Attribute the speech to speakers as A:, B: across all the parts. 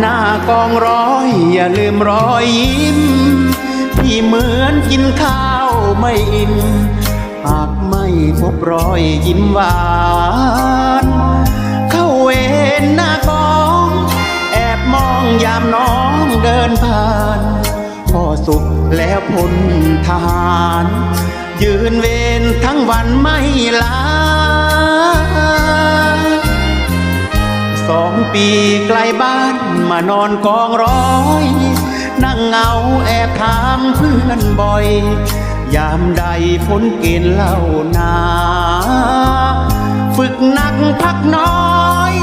A: หน้ากองร้อย อย่าลืมรอยยิ้ม พี่เหมือนกินข้าวไม่อิ่มหากไม่พบรอยยิ้มหวาน เข้าเวรหน้ากอง แอบมองยามน้องเดินผ่านพ่อสุขแล้วพลทหาร ยืนเวรทั้งวันไม่ลา ปีไกลบ้านมานอนกองร้อย นั่งเงาแอบถามเพื่อนบ่อย ยามใดฝนเกณฑ์เล่านา ฝึกหนักพักน้อย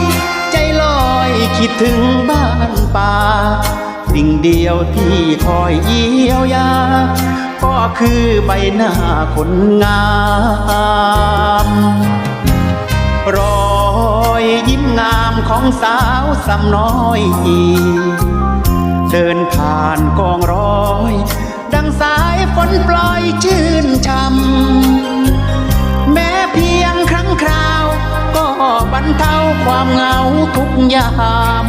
A: ใจลอยคิดถึงบ้านป่า สิ่งเดียวที่คอยเยียวยา ก็คือใบหน้าคนงามรอ ยยิ้มงามของสาวสำน้อยอีเดินผ่านกองร้อย ดังสายฝนปล่อยชื่นช่ำแม้เพียงครั้งคราว ก็บรรเทาความเหงาทุกยาม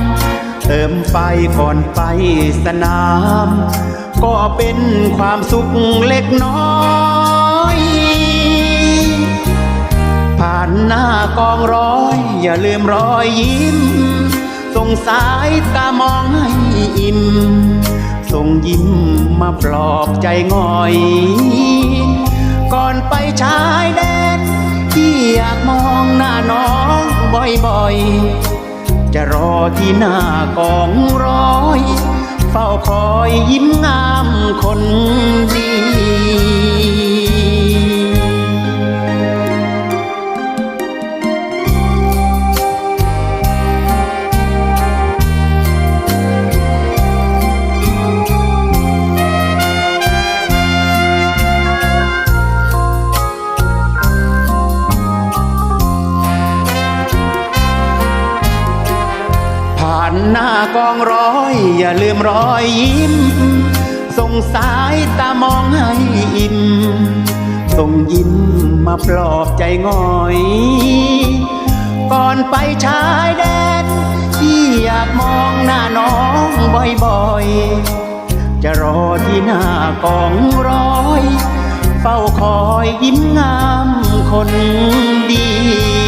A: เติมไฟก่อนไปสนาม ก็เป็นความสุขเล็กน้อย ผ่านหน้ากองร้อย อย่าลืมรอยยิ้ม ส่งสายตามองให้อิ่ม ส่งยิ้มมาปลอบใจง่อย ก่อนไปชายแดน ที่อยากมองหน้าน้องบ่อยๆ จะรอที่หน้ากองร้อย เฝ้าคอยยิ้มงามคนดี ผ่านหน้ากองร้อย อย่าลืมรอยยิ้ม ส่งสายตามองให้อิ่ม ส่งยิ้มมาปลอบใจง่อย ก่อนไปชายแดนที่อยากมองหน้าน้องบ่อยๆ จะรอที่หน้ากองร้อย เฝ้าคอยยิ้มงามคนดี